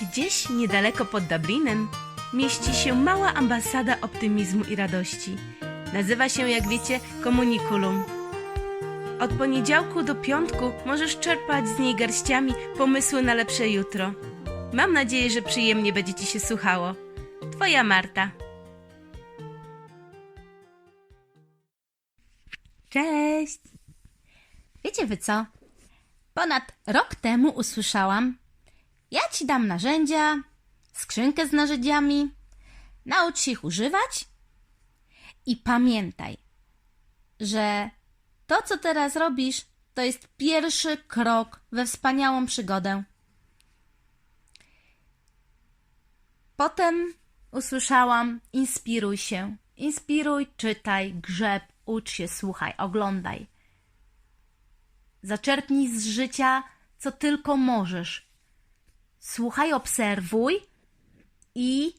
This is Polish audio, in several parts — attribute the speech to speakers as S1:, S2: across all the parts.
S1: Gdzieś niedaleko pod Dublinem mieści się mała ambasada optymizmu i radości. Nazywa się, jak wiecie, Communiculum. Od poniedziałku do piątku możesz czerpać z niej garściami pomysły na lepsze jutro. Mam nadzieję, że przyjemnie będzie Ci się słuchało. Twoja Marta.
S2: Cześć! Wiecie wy co? Ponad rok temu usłyszałam: Ja ci dam narzędzia, skrzynkę z narzędziami, naucz się ich używać i pamiętaj, że to, co teraz robisz, to jest pierwszy krok we wspaniałą przygodę. Potem usłyszałam: inspiruj się, inspiruj, czytaj, grzeb, ucz się, słuchaj, oglądaj. Zaczerpnij z życia, co tylko możesz. Słuchaj, obserwuj i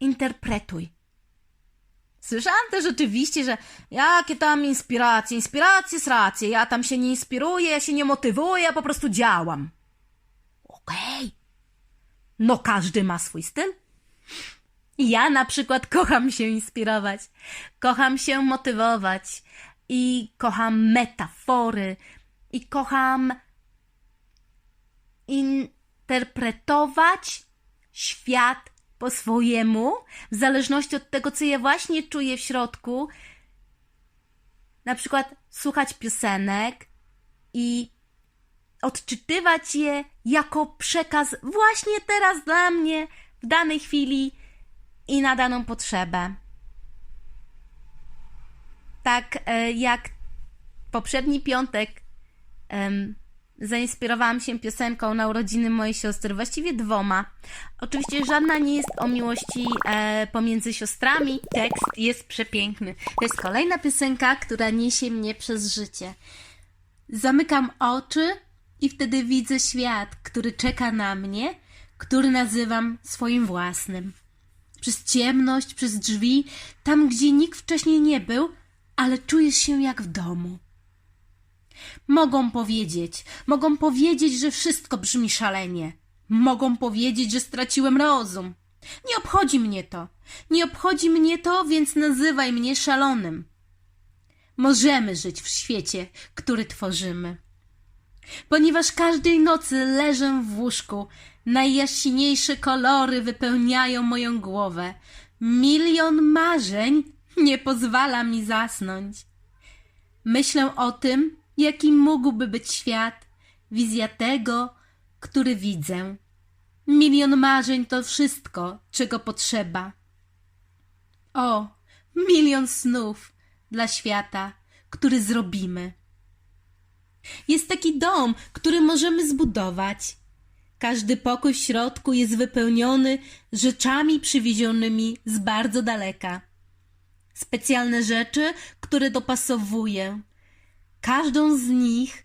S2: interpretuj. Słyszałam też oczywiście, że jakie tam inspiracje, inspiracje, sracje, ja tam się nie inspiruję, ja się nie motywuję, ja po prostu działam. Okej. No każdy ma swój styl. Ja na przykład kocham się inspirować, kocham się motywować i kocham metafory i kocham interpretować świat po swojemu, w zależności od tego, co ja właśnie czuję w środku. Na przykład słuchać piosenek i odczytywać je jako przekaz właśnie teraz dla mnie, w danej chwili i na daną potrzebę. Tak e, jak poprzedni piątek zainspirowałam się piosenką na urodziny mojej siostry, właściwie dwoma. Oczywiście żadna nie jest o miłości e, pomiędzy siostrami. Tekst jest przepiękny. To jest kolejna piosenka, która niesie mnie przez życie. Zamykam oczy i wtedy widzę świat, który czeka na mnie, który nazywam swoim własnym. Przez ciemność, przez drzwi, tam gdzie nikt wcześniej nie był, ale czujesz się jak w domu. Mogą powiedzieć, mogą powiedzieć, że wszystko brzmi szalenie. Mogą powiedzieć, że straciłem rozum. Nie obchodzi mnie to. Nie obchodzi mnie to, więc nazywaj mnie szalonym. Możemy żyć w świecie, który tworzymy. Ponieważ każdej nocy leżę w łóżku, najjaśniejsze kolory wypełniają moją głowę. Milion marzeń nie pozwala mi zasnąć. Myślę o tym, jaki mógłby być świat, wizja tego, który widzę. Milion marzeń to wszystko, czego potrzeba. O, milion snów dla świata, który zrobimy. Jest taki dom, który możemy zbudować. Każdy pokój w środku jest wypełniony rzeczami przywiezionymi z bardzo daleka. Specjalne rzeczy, które dopasowuję. Każdą z nich,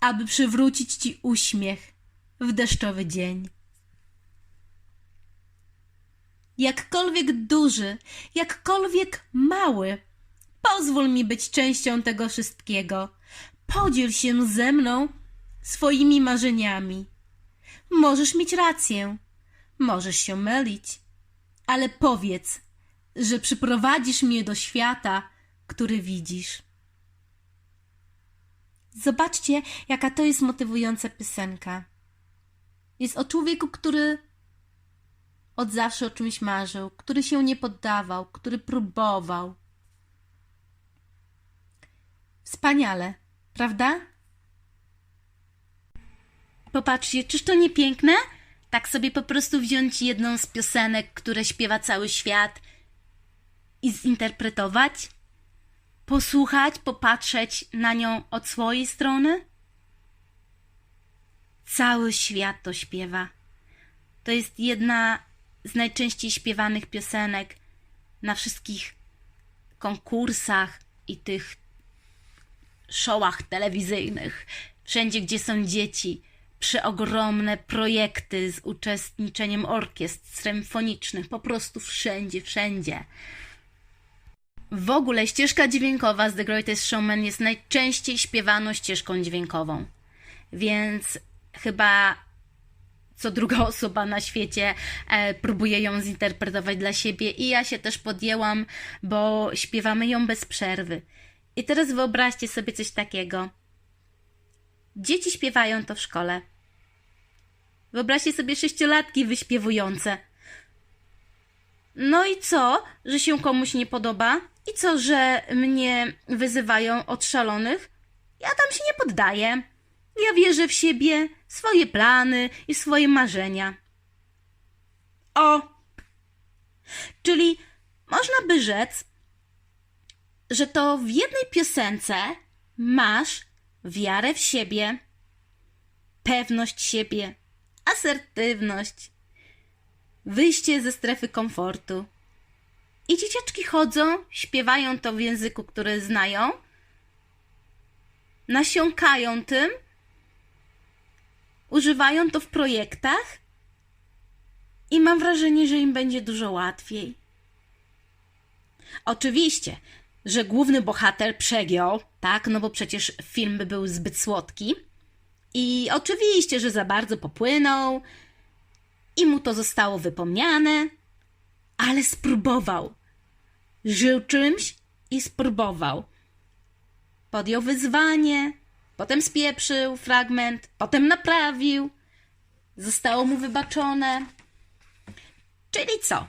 S2: aby przywrócić ci uśmiech w deszczowy dzień. Jakkolwiek duży, jakkolwiek mały, pozwól mi być częścią tego wszystkiego. Podziel się ze mną swoimi marzeniami. Możesz mieć rację, możesz się mylić, ale powiedz, że przyprowadzisz mnie do świata, który widzisz. Zobaczcie, jaka to jest motywująca piosenka. Jest o człowieku, który od zawsze o czymś marzył, który się nie poddawał, który próbował. Wspaniale, prawda? Popatrzcie, czyż to nie piękne? Tak sobie po prostu wziąć jedną z piosenek, które śpiewa cały świat i zinterpretować? Posłuchać, popatrzeć na nią od swojej strony? Cały świat to śpiewa. To jest jedna z najczęściej śpiewanych piosenek na wszystkich konkursach i tych showach telewizyjnych. Wszędzie, gdzie są dzieci, przeogromne projekty z uczestniczeniem orkiestr symfonicznych, po prostu wszędzie, wszędzie. W ogóle ścieżka dźwiękowa z The Greatest Showman jest najczęściej śpiewaną ścieżką dźwiękową. Więc chyba co druga osoba na świecie e, próbuje ją zinterpretować dla siebie i ja się też podjęłam, bo śpiewamy ją bez przerwy. I teraz wyobraźcie sobie coś takiego. Dzieci śpiewają to w szkole. Wyobraźcie sobie sześciolatki wyśpiewujące. No i co, że się komuś nie podoba? I co, że mnie wyzywają od szalonych? Ja tam się nie poddaję. Ja wierzę w siebie, swoje plany i swoje marzenia. O! Czyli można by rzec, że to w jednej piosence masz wiarę w siebie, pewność siebie, asertywność, wyjście ze strefy komfortu. I dzieciaczki chodzą, śpiewają to w języku, który znają, nasiąkają tym, używają to w projektach i mam wrażenie, że im będzie dużo łatwiej. Oczywiście, że główny bohater przegiął, tak, no bo przecież film by był zbyt słodki. I oczywiście, że za bardzo popłynął i mu to zostało wypomniane, ale spróbował. Żył czymś i spróbował. Podjął wyzwanie, potem spieprzył fragment, potem naprawił. Zostało mu wybaczone. Czyli co?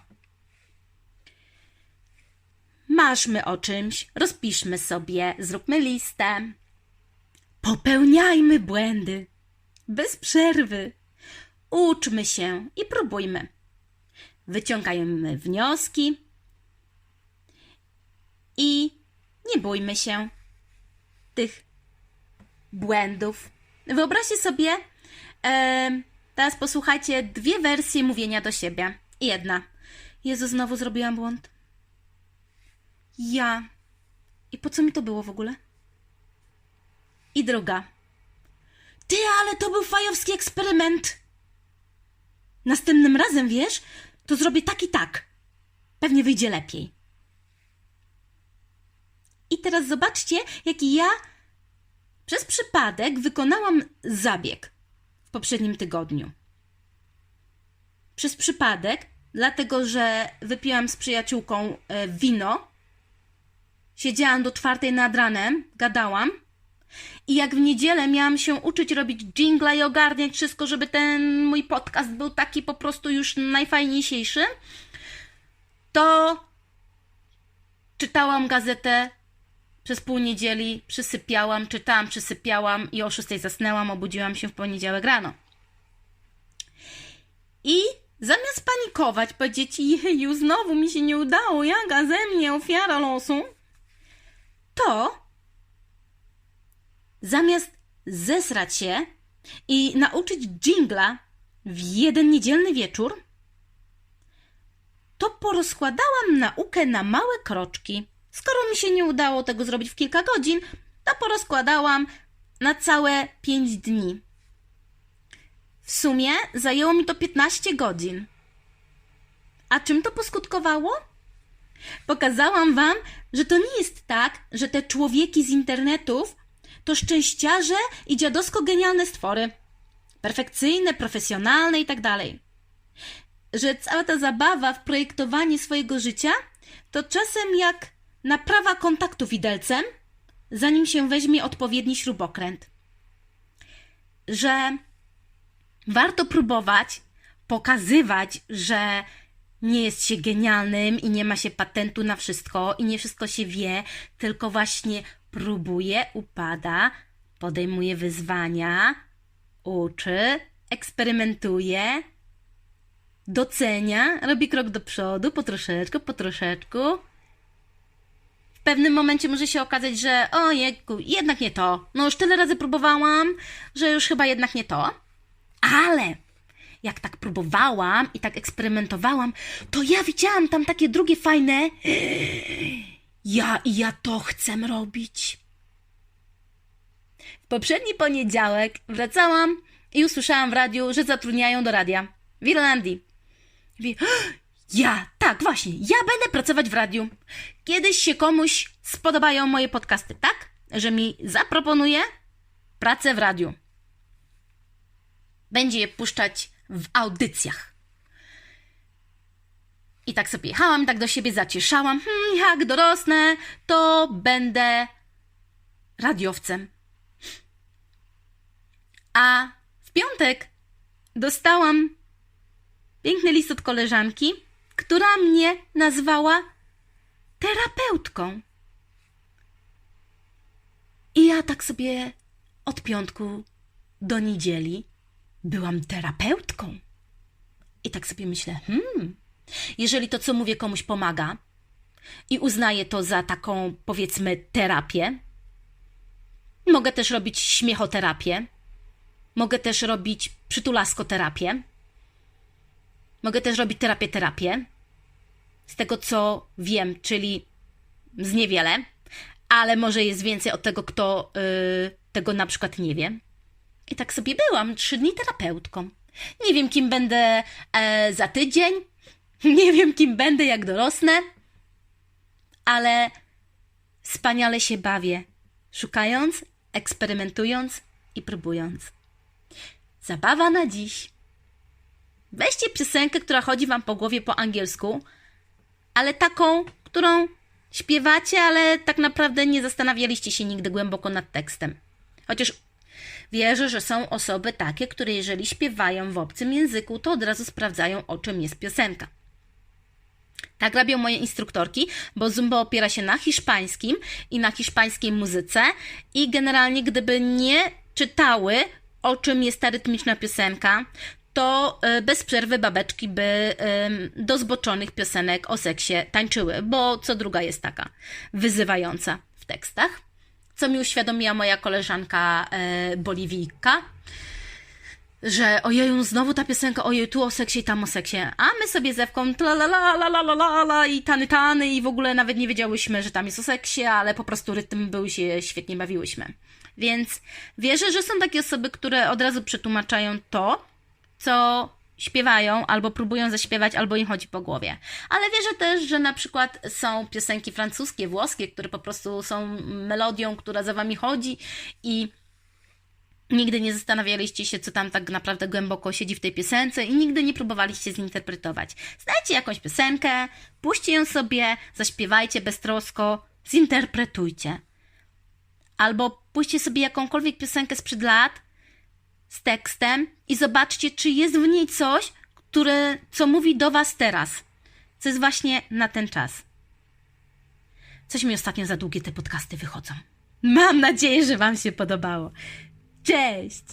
S2: Maszmy o czymś, rozpiszmy sobie, zróbmy listę. Popełniajmy błędy. Bez przerwy. Uczmy się i próbujmy. Wyciągajmy wnioski i nie bójmy się tych błędów. Wyobraźcie sobie, em, teraz posłuchajcie, dwie wersje mówienia do siebie. Jedna. Jezu, znowu zrobiłam błąd. Ja. I po co mi to było w ogóle? I druga. Ty, ale to był fajowski eksperyment. Następnym razem, wiesz, to zrobię tak i tak. Pewnie wyjdzie lepiej. I teraz zobaczcie, jaki ja przez przypadek wykonałam zabieg w poprzednim tygodniu. Przez przypadek, dlatego że wypiłam z przyjaciółką e, wino, siedziałam do czwartej nad ranem, gadałam i jak w niedzielę miałam się uczyć robić jingla i ogarniać wszystko, żeby ten mój podcast był taki po prostu już najfajniejszy, to czytałam gazetę przez pół niedzieli, przysypiałam, czytałam, przysypiałam i o szóstej zasnęłam, obudziłam się w poniedziałek rano. I zamiast panikować, powiedzieć, jeju, znowu mi się nie udało, jaka ze mnie ofiara losu, to zamiast zesrać się i nauczyć dżingla w jeden niedzielny wieczór, to porozkładałam naukę na małe kroczki. Skoro mi się nie udało tego zrobić w kilka godzin, to porozkładałam na całe pięć dni. W sumie zajęło mi to 15 godzin. A czym to poskutkowało? Pokazałam Wam, że to nie jest tak, że te człowieki z internetów to szczęściarze i dziadowsko genialne stwory. Perfekcyjne, profesjonalne i tak dalej. Że cała ta zabawa w projektowanie swojego życia to czasem jak naprawa kontaktu widelcem, zanim się weźmie odpowiedni śrubokręt. Że warto próbować pokazywać, że nie jest się genialnym i nie ma się patentu na wszystko i nie wszystko się wie, tylko właśnie próbuje, upada, podejmuje wyzwania, uczy, eksperymentuje, docenia, robi krok do przodu, po troszeczku, po troszeczku. W pewnym momencie może się okazać, że ojejku, jednak nie to. No już tyle razy próbowałam, że już chyba jednak nie to. Ale jak tak próbowałam i tak eksperymentowałam, to ja widziałam tam takie drugie fajne. Ja i ja to chcę robić. W poprzedni poniedziałek wracałam i usłyszałam w radiu, że zatrudniają do radia w Irlandii. Ja, tak, właśnie, ja będę pracować w radiu. Kiedyś się komuś spodobają moje podcasty, tak? Że mi zaproponuje pracę w radiu. Będzie je puszczać w audycjach. I tak sobie jechałam, tak do siebie zacieszałam. Hmm, jak dorosnę, to będę radiowcem. A w piątek dostałam piękny list od koleżanki, która mnie nazwała terapeutką. I ja tak sobie od piątku do niedzieli byłam terapeutką. I tak sobie myślę, hmm, jeżeli to, co mówię, komuś pomaga i uznaję to za taką, powiedzmy, terapię, mogę też robić śmiechoterapię, mogę też robić przytulaskoterapię, mogę też robić terapię, terapię, z tego, co wiem, czyli z niewiele, ale może jest więcej od tego, kto yy, tego na przykład nie wie. I tak sobie byłam trzy dni terapeutką. Nie wiem, kim będę e, za tydzień, nie wiem, kim będę, jak dorosnę, ale wspaniale się bawię, szukając, eksperymentując i próbując. Zabawa na dziś. Weźcie piosenkę, która chodzi wam po głowie po angielsku, ale taką, którą śpiewacie, ale tak naprawdę nie zastanawialiście się nigdy głęboko nad tekstem. Chociaż wierzę, że są osoby takie, które jeżeli śpiewają w obcym języku, to od razu sprawdzają, o czym jest piosenka. Tak robią moje instruktorki, bo Zumba opiera się na hiszpańskim i na hiszpańskiej muzyce i generalnie gdyby nie czytały, o czym jest ta rytmiczna piosenka, to e, bez przerwy babeczki by do zboczonych piosenek o seksie tańczyły, bo co druga jest taka wyzywająca w tekstach. Co mi uświadomiła moja koleżanka e, Boliwijka, że ojeju, znowu ta piosenka, ojej, tu o seksie i tam o seksie. A my sobie zewką tla la la la la la la i tany tany i w ogóle nawet nie wiedziałyśmy, że tam jest o seksie, ale po prostu rytm był się świetnie bawiłyśmy. Więc wierzę, że są takie osoby, które od razu przetłumaczają to, co śpiewają, albo próbują zaśpiewać, albo im chodzi po głowie. Ale wierzę też, że na przykład są piosenki francuskie, włoskie, które po prostu są melodią, która za wami chodzi i Nigdy nie zastanawialiście się, co tam tak naprawdę głęboko siedzi w tej piosence i nigdy nie próbowaliście zinterpretować. Znajdźcie jakąś piosenkę, puśćcie ją sobie, zaśpiewajcie beztrosko, zinterpretujcie. Albo puśćcie sobie jakąkolwiek piosenkę sprzed lat z tekstem i zobaczcie, czy jest w niej coś, które, co mówi do Was teraz, co jest właśnie na ten czas. Coś mi ostatnio za długie te podcasty wychodzą. Mam nadzieję, że Wam się podobało. Cześć!